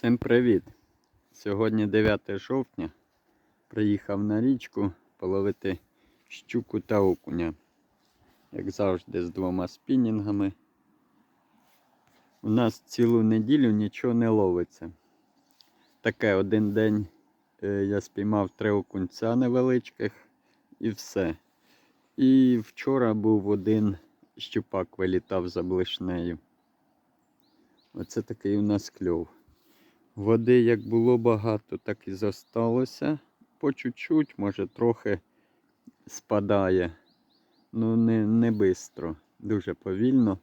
Всім привіт! Сьогодні 9 жовтня. Приїхав на річку половити щуку та окуня. Як завжди, з двома спінінгами. У нас цілу неділю нічого не ловиться. Таке один день е, я спіймав три окунця невеличких і все. І вчора був один щупак вилітав за блишнею. Оце такий у нас кльов. Води як було багато, так і зосталося. По чуть-чуть, може, трохи спадає. Ну, не, не бистро, дуже повільно.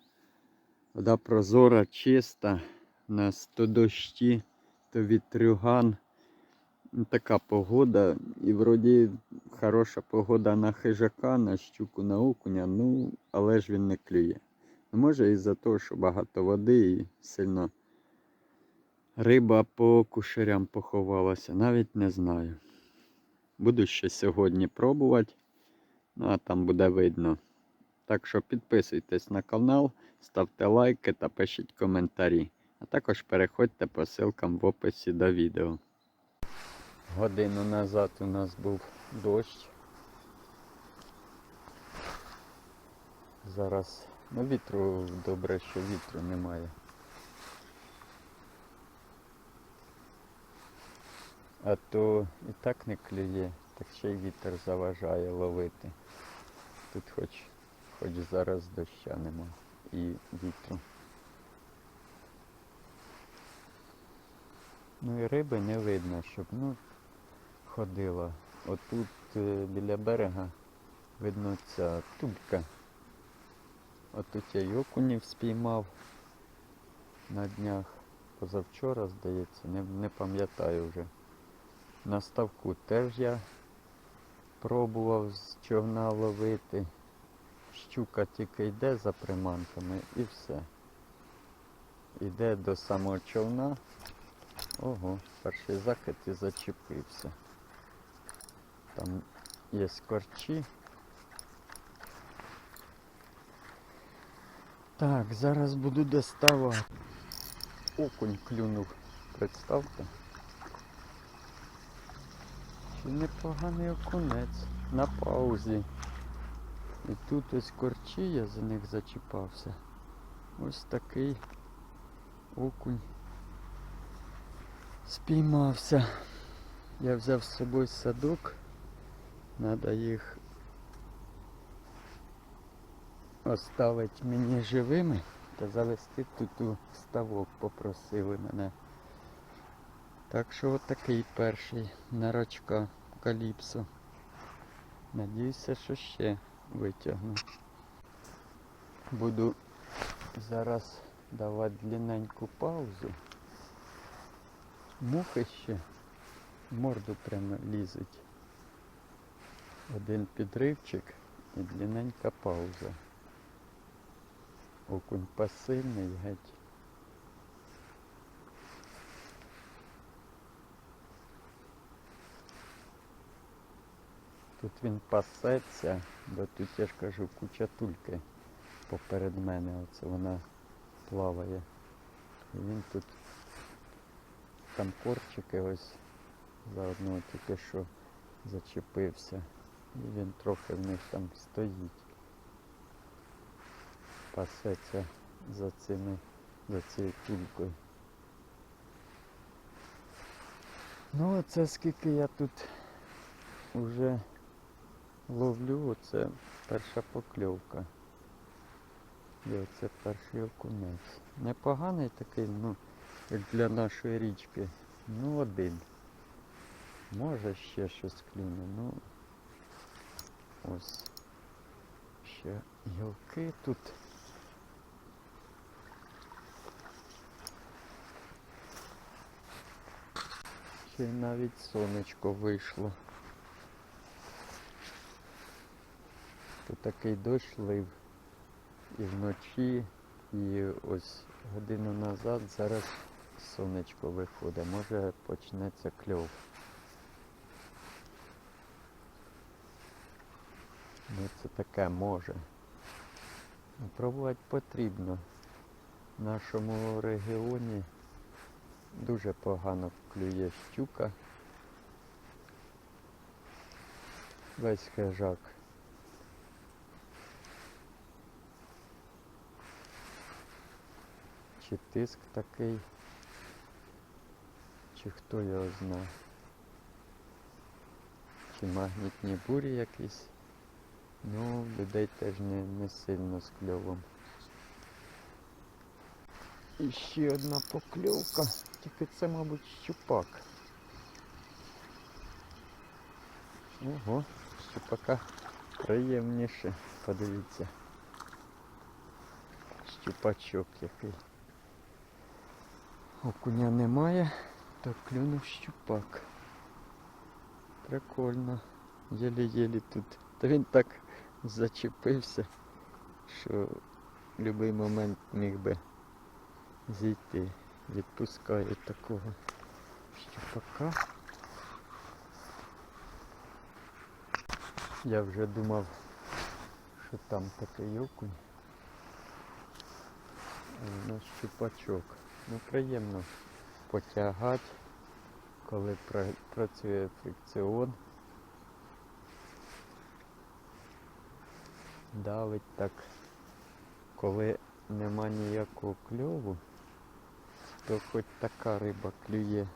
Вода прозора, чиста. У нас то дощі, то вітрюган. Ну, Така погода. І вроді хороша погода на хижака, на щуку, на окуня, ну, але ж він не клює. Ну, Може із-за того, що багато води і сильно риба по кушерям поховалася, навіть не знаю. Буду ще сьогодні пробувати, ну а там буде видно. Так що підписуйтесь на канал, ставте лайки та пишіть коментарі. А також переходьте по ссылкам в описі до відео. Годину назад у нас був дощ. Зараз ну вітру добре, що вітру немає. А то і так не клює, так ще й вітер заважає ловити. Тут хоч, хоч зараз доща нема і вітру. Ну і риби не видно, щоб ну, ходила. Отут е, біля берега видно ця тулька. Отут я й окунів спіймав на днях. Позавчора, здається, не, не пам'ятаю вже. На ставку теж я пробував з човна ловити. Щука тільки йде за приманками і все. Йде до самого човна. Ого, перший закид і зачепився. Там є корчі. Так, зараз буду доставати. Окунь клюнув, представте. Непоганий окунець на паузі. І тут ось корчі, я за них зачіпався. Ось такий окунь спіймався. Я взяв з собою садок. Надо їх оставити мені живими та завести тут у ставок попросили мене. Так що от такий перший нарочка каліпсо. Надіюся, що ще витягну. Буду зараз давати длинненьку паузу. Мухи ще морду прямо лізуть. Один підривчик і длинненька пауза. Окунь пасивний геть. Тут він пасеться, бо тут я ж кажу куча тульки поперед мене. Оце вона плаває. І він тут там корчики ось заодно тільки що зачепився. І він трохи в них там стоїть. Пасеться за цими, за цією тулькою. Ну оце скільки я тут вже ловлю, оце перша покльовка. І оце перший окунець. Непоганий такий, ну, як для нашої річки. Ну один. Може ще щось клюне, ну ось. Ще гілки тут. Ще навіть сонечко вийшло. Такий дощ лив і вночі, і ось годину назад зараз сонечко виходить. Може почнеться кльов. Ну це таке може. Пробувати потрібно. В нашому регіоні дуже погано клює щука. Весь хижак. Чи тиск такий, чи хто його знає. Чи магнітні бурі якісь. Ну, людей теж не, не сильно з кльовом. І ще одна покльовка, тільки це, мабуть, щупак. Ого, щупака приємніше. Подивіться. Щупачок який. Окуня немає, то клюнув щупак. Прикольно. Єлі-єлі тут. Та він так зачепився, що в будь-який момент міг би зійти. Відпускаю такого щупака. Я вже думав, що там такий окунь. У нас щупачок. Ну приємно потягати, коли працює фрикціон. Давить так, коли нема ніякого кльову, то хоч така риба клює.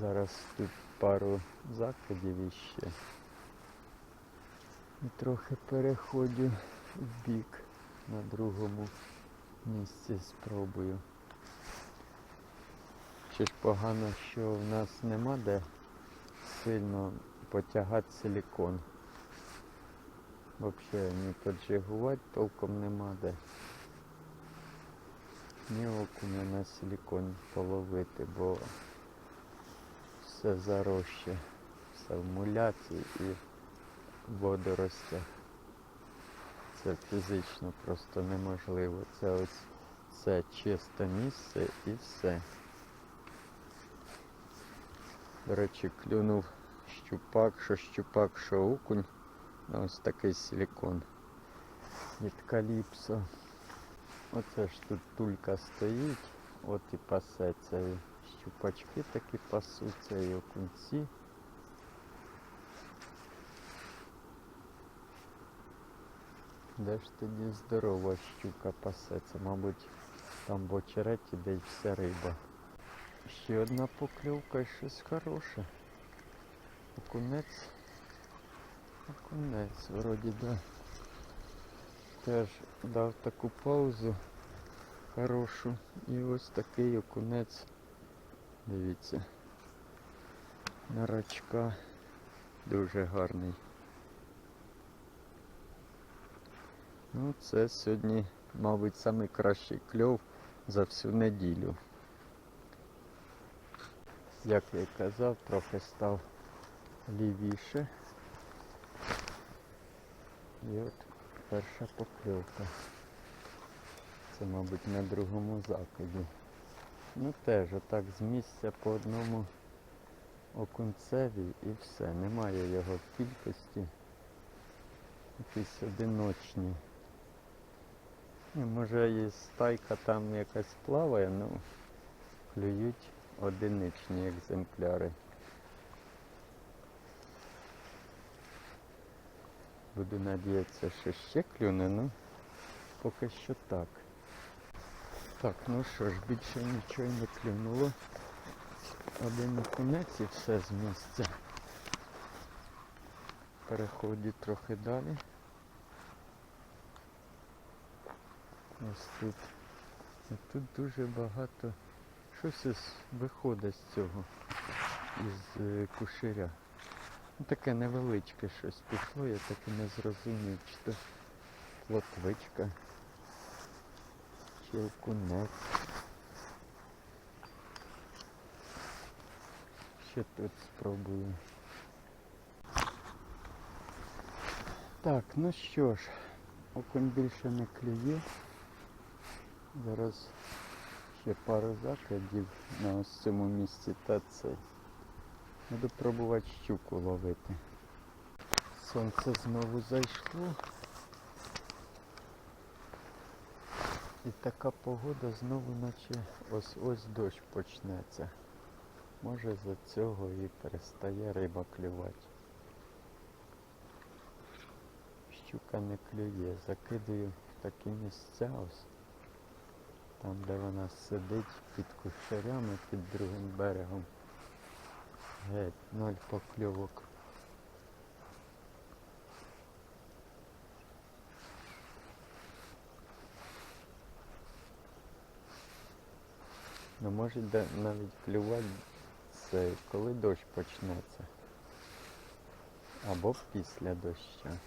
Зараз тут пару закидів іще. І трохи переходжу в бік на другому місці спробую. Ще ж погано, що в нас нема де сильно потягати силікон. Взагалі ні поджигувати толком нема де. Ні окуня на силікон половити, бо все зароща, все в муляці і водоростях. Це фізично просто неможливо. Це ось це чисте місце і все. До речі, клюнув щупак, що щупак, що окунь. Ну, Ось такий силікон від каліпсо. Оце ж тут тулька стоїть, от і пасеться. Щупачки такі пасуться, і окунці. Де ж тоді здорова щука пасеться? Мабуть, там в очереті, де й вся риба. Ще одна покльовка і щось хороше. Окунець. Окунець, вроді да. Теж дав таку паузу хорошу. І ось такий окунець. Дивіться. На рачка. Дуже гарний. Ну, це сьогодні, мабуть, найкращий кльов за всю неділю. Як я й казав, трохи став лівіше. І от перша покльовка. Це, мабуть, на другому закиді. Ну теж отак з місця по одному окунцеві і все. Немає його в кількості. Якісь одиночні. Може і стайка там якась плаває, ну клюють одиничні екземпляри. Буду надіятися, що ще клюне, ну поки що так. Так, ну що ж, більше нічого не клюнуло. Один окунець і все з місця. Переходжу трохи далі. Ось тут. І тут дуже багато щось виходить з цього, із е, куширя. Ну, таке невеличке щось пішло, я так і не зрозумів, чи то плотвичка, чи окунець. Ще тут спробую. Так, ну що ж, окунь більше не клює. Зараз ще пару закладів на ось цьому місці та цей. Буду пробувати щуку ловити. Сонце знову зайшло. І така погода знову наче ось ось дощ почнеться. Може за цього і перестає риба клювати. Щука не клює, закидую в такі місця ось. Там, де вона сидить під кущарями, під другим берегом. Геть, ноль покльовок. Ну може навіть клювати це коли дощ почнеться. Або після доща.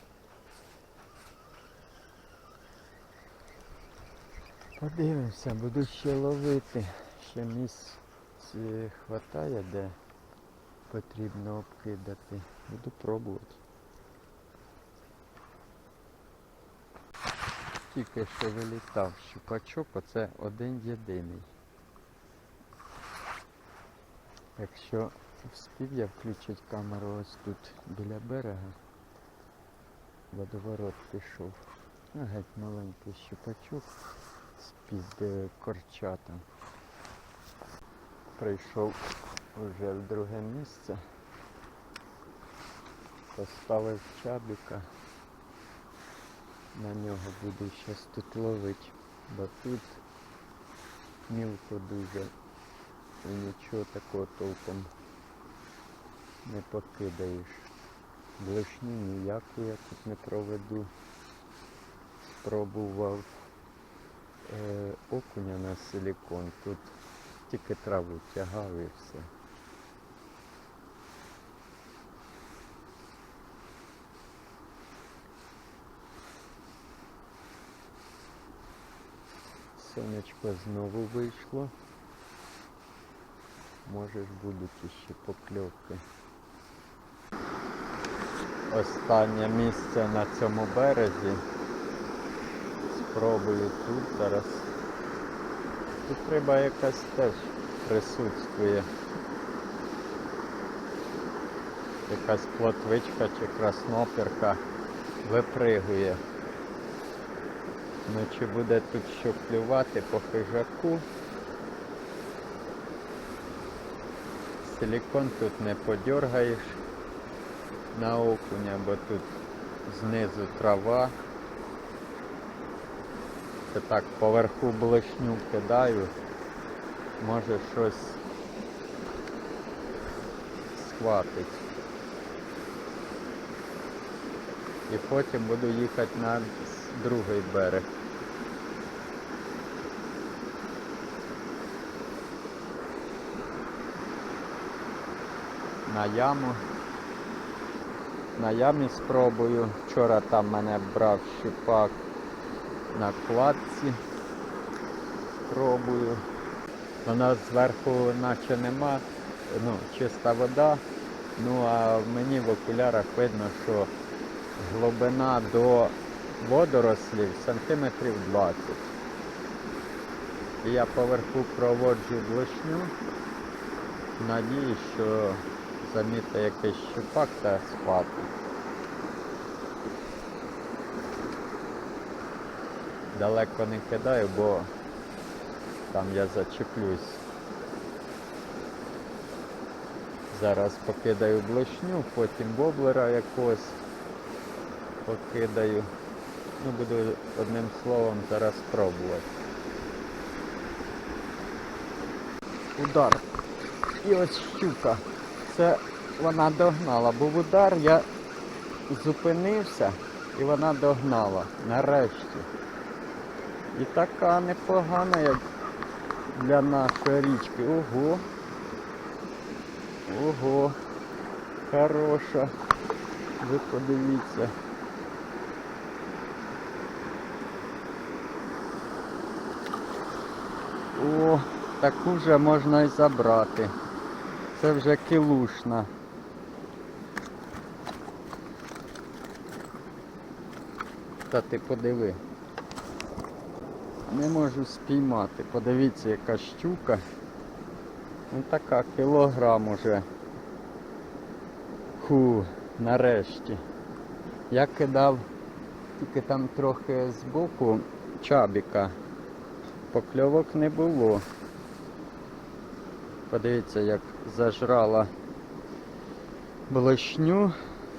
Подивимося, буду ще ловити. Ще місць хватає, де потрібно обкидати. Буду пробувати. Тільки що вилітав щупачок, оце один єдиний. Якщо вспів я включити камеру ось тут біля берега, водоворот пішов. А геть маленький щупачок з-під е, корчата. Прийшов вже в друге місце. Поставив чабіка. На нього буду щас тут ловити, бо тут мілко дуже і нічого такого толком не покидаєш. Блишні ніяку я тут не проведу. Спробував окуня на силікон. Тут тільки траву тягав і все. Сонечко знову вийшло. Може будуть іще покльовки. Останнє місце на цьому березі. Спробую тут зараз. Тут риба якась теж присутствує. Якась плотвичка чи красноперка випригує. Ну чи буде тут що клювати по хижаку? Силікон тут не подергаєш на окуня, бо тут знизу трава. Це так поверху блешню кидаю, може щось схватить. І потім буду їхати на другий берег. на яму. На ямі спробую. Вчора там мене брав щупак на кладці. Пробую. Вона зверху наче нема, ну, чиста вода. Ну а мені в окулярах видно, що глибина до водорослів сантиметрів 20. І я поверху проводжу блишню. Надію, що заміти якийсь щупак та схватить. Далеко не кидаю, бо там я зачеплюсь. Зараз покидаю блишню, потім воблера якогось покидаю. Ну, буду одним словом зараз пробувати. Удар. І ось щука. Це вона догнала. Був удар, я зупинився і вона догнала. Нарешті. І така непогана, як для нашої річки. Ого. Ого. Хороша. Ви подивіться. О, таку вже можна і забрати. Це вже кілушна. Та ти подиви. Не можу спіймати. Подивіться, яка щука. Ну така кілограм уже. Ху, нарешті. Я кидав тільки там трохи збоку чабіка покльовок не було. Подивіться, як зажрала блешню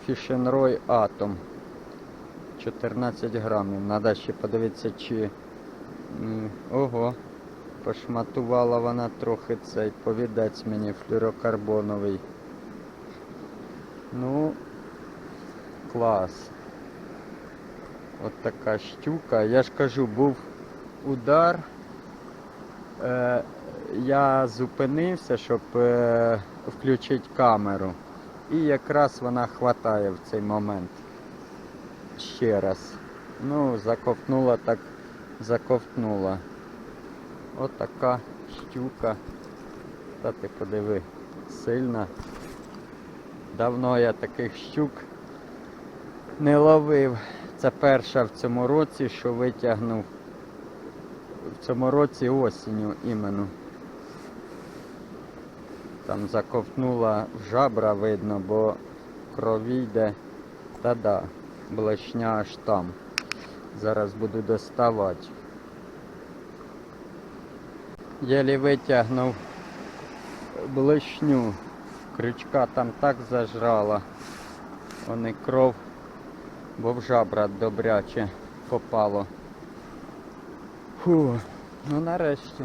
Фішенрой Атом. 14 грамів. Надо ще подивитися, чи. Ого, пошматувала вона трохи цей повідець мені флюрокарбоновий. Ну, клас. От така щука. Я ж кажу, був удар. Е, я зупинився, щоб е, включити камеру. І якраз вона хватає в цей момент. Ще раз. Ну, заковтнула так, заковтнула. От така щука. Та ти подиви, сильна. Давно я таких щук не ловив. Це перша в цьому році, що витягнув. В цьому році осінню іменно. Там заковтнула в жабра видно, бо крові йде. Та да, блешня аж там. Зараз буду доставати. Єлі витягнув блешню. Крючка там так зажрала. Вони кров, бо в жабра добряче попало. Фу, ну нарешті.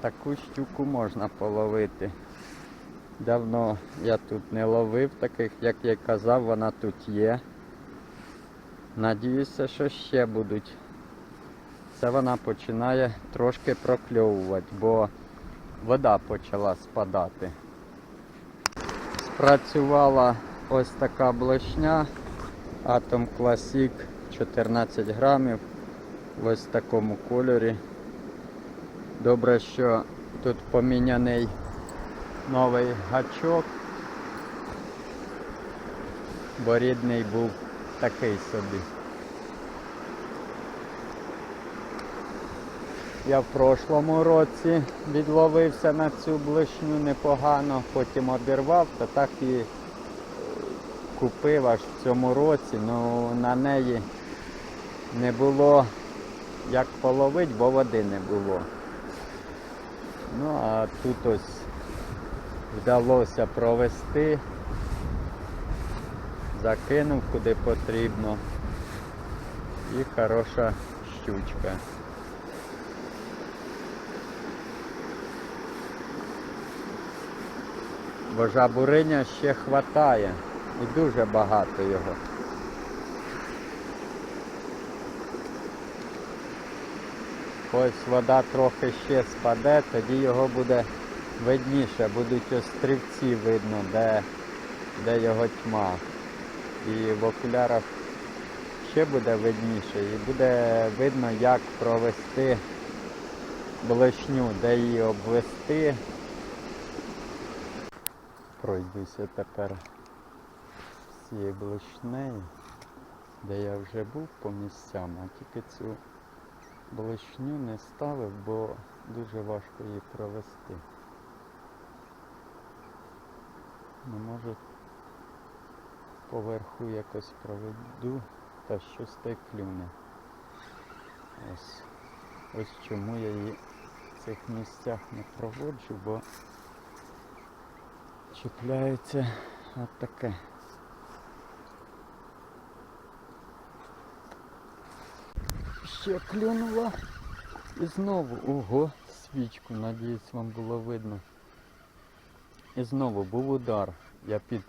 Таку щуку можна половити. Давно я тут не ловив таких, як я казав, вона тут є. Надіюся, що ще будуть. Це вона починає трошки прокльовувати, бо вода почала спадати. Спрацювала ось така блешня Atom Classic 14 грамів в ось такому кольорі. Добре, що тут поміняний новий гачок, бо рідний був такий собі. Я в прошлому році відловився на цю блишню непогано, потім обірвав, та так і е, купив аж в цьому році, ну на неї не було як половити, бо води не було. Ну а тут ось вдалося провести, закинув куди потрібно і хороша щучка. Бо жабуриня ще хватає і дуже багато його. Ось вода трохи ще спаде, тоді його буде видніше, будуть острівці видно, де, де його тьма. І в окулярах ще буде видніше і буде видно, як провести блешню, де її обвести. Пройдуся тепер з цією блешнею, де я вже був по місцям, а тільки цю блешню не ставив, бо дуже важко її провести. Ну, може поверху якось проведу та щось й клюне. Ось. Ось чому я її в цих місцях не проводжу, бо чіпляється от таке. Ще клюнула. І знову, ого, свічку, надіюсь вам було видно. І знову був удар. Я під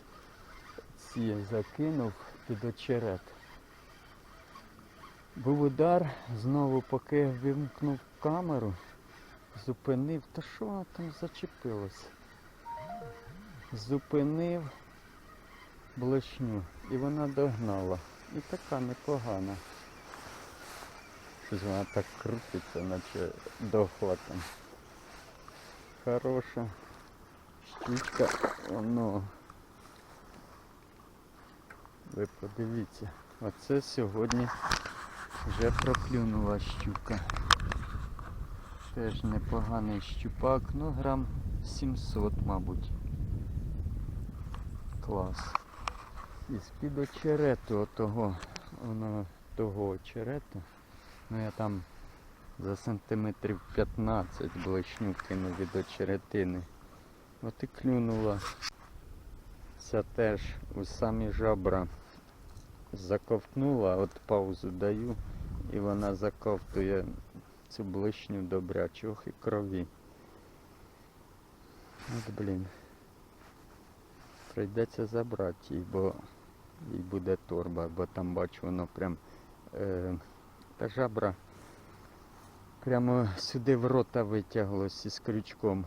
ці закинув під очерет. Був удар, знову поки вимкнув камеру, зупинив. Та що воно там зачепилось? Зупинив блешню і вона догнала. І така непогана. Щось вона так крутиться, наче дохла там. Хороша штучка, воно. Ви подивіться, оце сьогодні вже проклюнула щука. Теж непоганий щупак, ну грам 700, мабуть. Клас. І з-під очерету отого, воно того очерету. Ну я там За сантиметрів 15 блешню кинув від очеретини. От і клюнула. Ця теж у самі жабра заковтнула, от паузу даю, і вона заковтує цю блишню добрячу, ох і крові. От блін. Прийдеться забрати її, бо їй буде торба, бо там бачу воно прям е, та жабра прямо сюди в рота витяглось із крючком.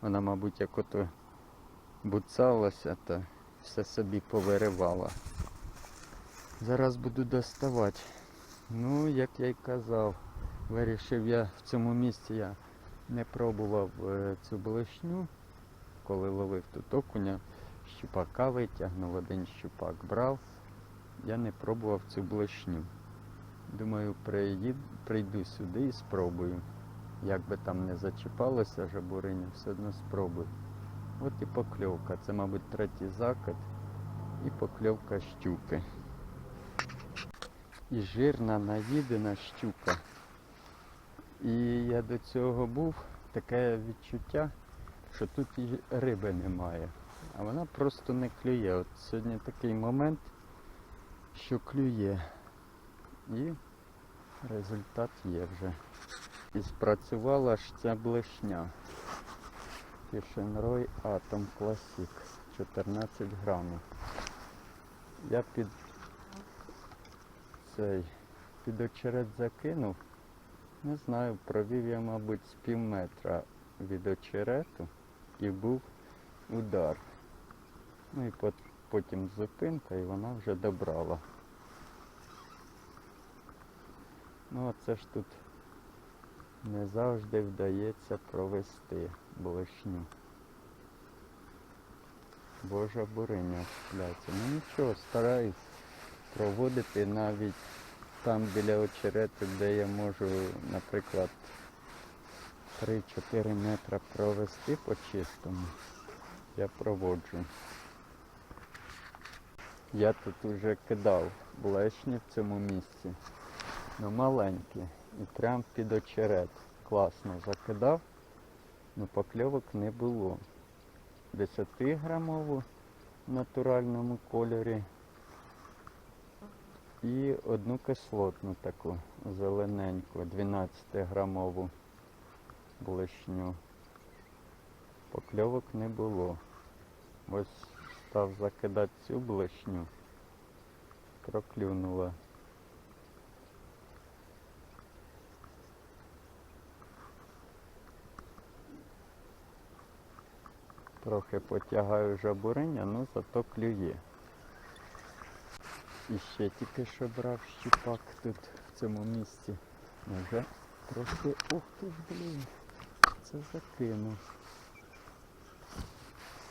Вона, мабуть, як ото буцалася та все собі повиривала. Зараз буду доставати. Ну, як я й казав, вирішив я в цьому місці я не пробував е, цю блешню, коли ловив тут окуня, щупака витягнув, один щупак брав. Я не пробував цю блешню. Думаю, приїд, прийду сюди і спробую. Як би там не зачіпалося жабуриня, все одно спробую. От і покльовка. Це, мабуть, третій закид і покльовка щуки. І жирна наїдена щука. І я до цього був таке відчуття, що тут і риби немає. А вона просто не клює. От сьогодні такий момент, що клює. І результат є вже. І спрацювала ж ця блешня. Кишенрой Атом Класік 14 грамів. Я під цей під очерет закинув. Не знаю, провів я, мабуть, з пів метра від очерету і був удар. Ну і потім зупинка і вона вже добрала. Ну а це ж тут не завжди вдається провести блешню. Божа буриня шпляться. Ну нічого, стараюсь проводити навіть там біля очерету, де я можу, наприклад, 3-4 метра провести по чистому, я проводжу. Я тут уже кидав блешні в цьому місці. Ну маленькі. І прям під очерет. Класно закидав, але покльовок не було. 10 грамову в натуральному кольорі. І одну кислотну таку зелененьку, 12 грамову блешню. Покльовок не було. Ось став закидати цю блешню. Проклюнула. Трохи потягаю жабуриня, ну зато клює. І ще тільки що брав щупак тут в цьому місці. Вже трохи... Ух ти ж, блін. Це закинув.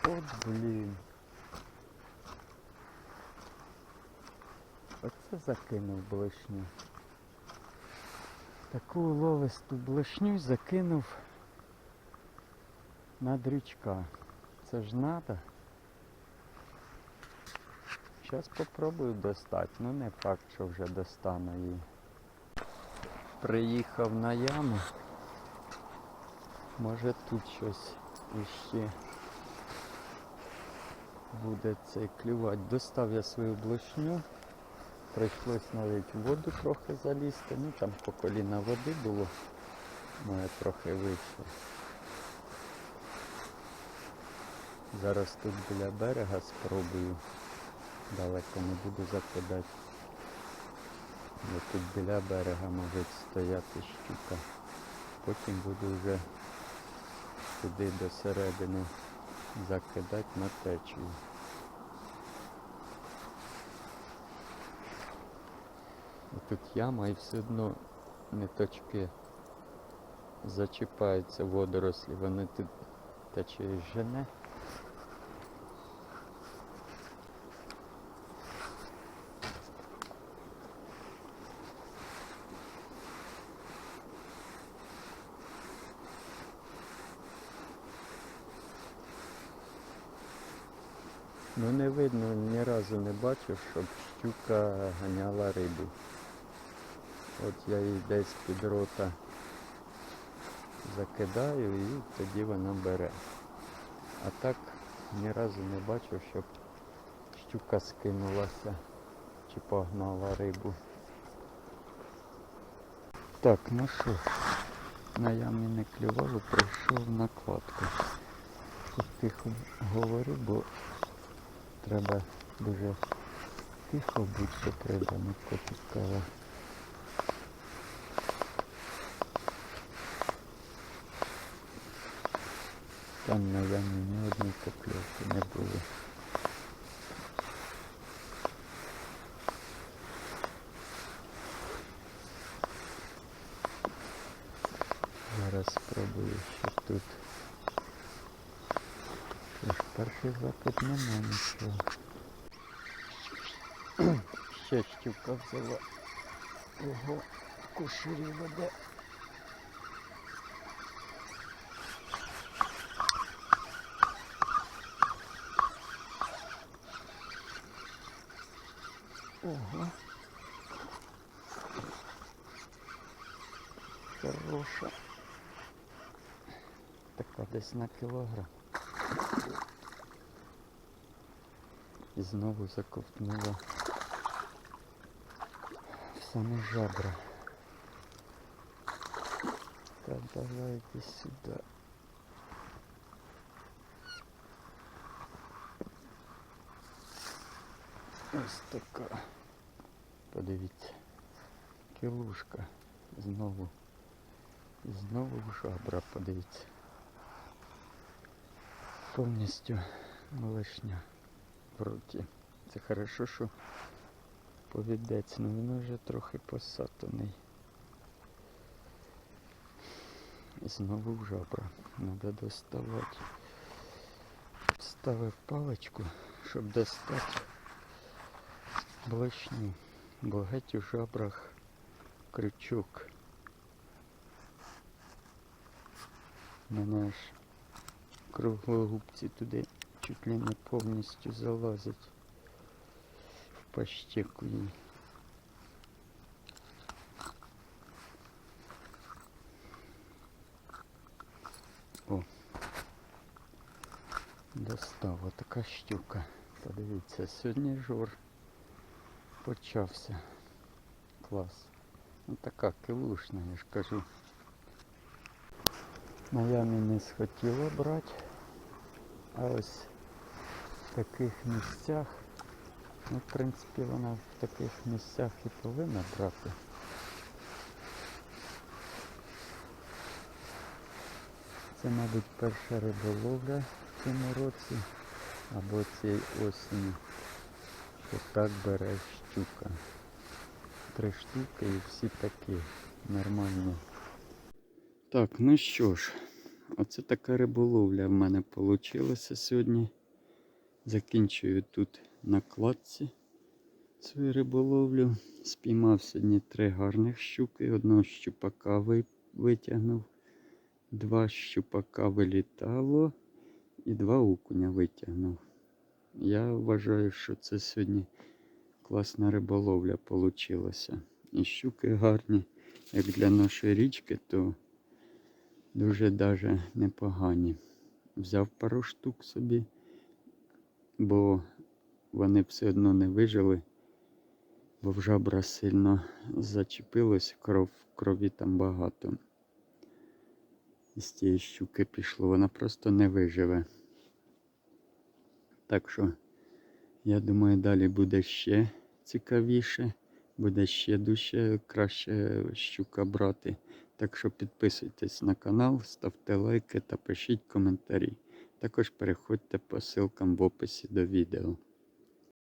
От блін. Оце закинув блешню. Таку уловисту блешню закинув на дрючка. Це ж надо. Зараз попробую достати. Ну не факт, що вже достану її. Приїхав на яму. Може тут щось іще буде цей клювати. Достав я свою блошню. Прийшлось навіть в воду трохи залізти. Ну там по коліна води було. Моє трохи вийшло. Зараз тут біля берега спробую. Далеко не буду закидати. Бо тут біля берега може стояти щука. Потім буду вже туди до середини закидати на течію. Тут яма і все одно ниточки зачіпаються водорослі, вони тут течіє жене. Ну не видно, ні разу не бачив, щоб щука ганяла рибу. От я її десь під рота закидаю і тоді вона бере. А так ні разу не бачив, щоб щука скинулася чи погнала рибу. Так, ну що, на ямі не клювало, прийшов накладку. Тихо говорю, бо треба дуже тихо бути, щоб риба не потікала. Там на ямі ні одної покльовки не було. Зараз спробую ще тут. Перший запит нема нічого. Ще щука взяла. Ого, кушері веде. Ого. Хороша. Така десь на кілограм. І знову заковтнула в самі жабра. Так, давайте сюди. Ось така. Подивіться. Кілушка. Знову. І знову в жабра, подивіться. Повністю малишня В роті. Це хорошо, що повідець, ну він вже трохи посатаний. І знову в жабра. Треба доставати. Ставив паличку, щоб достати блешню. Бо геть у жабрах крючок. Мене аж круглогубці туди чуть ли не повністю залазять в пащеку їй. О, достава така щука. Подивіться, сьогодні жор почався. Клас. Ну така килушна, я ж кажу. На ямі не схотіла брати. А ось в таких місцях, ну в принципі вона в таких місцях і повинна брати. Це, мабуть, перша риболовля в цьому році або цієї осені. Що так бере щука. Три штуки і всі такі нормальні. Так, ну що ж, оце така риболовля в мене вийшла сьогодні. Закінчую тут на кладці свою риболовлю. Спіймав сьогодні три гарних щуки. Одного щупака витягнув, два щупака вилітало і два окуня витягнув. Я вважаю, що це сьогодні класна риболовля вийшла. І щуки гарні, як для нашої річки, то дуже даже непогані. Взяв пару штук собі, бо вони все одно не вижили, бо в жабра сильно зачепилось, кров, крові там багато. З тієї щуки пішло, вона просто не виживе. Так що, я думаю, далі буде ще цікавіше, буде ще дужче краще щука брати. Так що підписуйтесь на канал, ставте лайки та пишіть коментарі. Також переходьте по ссылкам в описі до відео.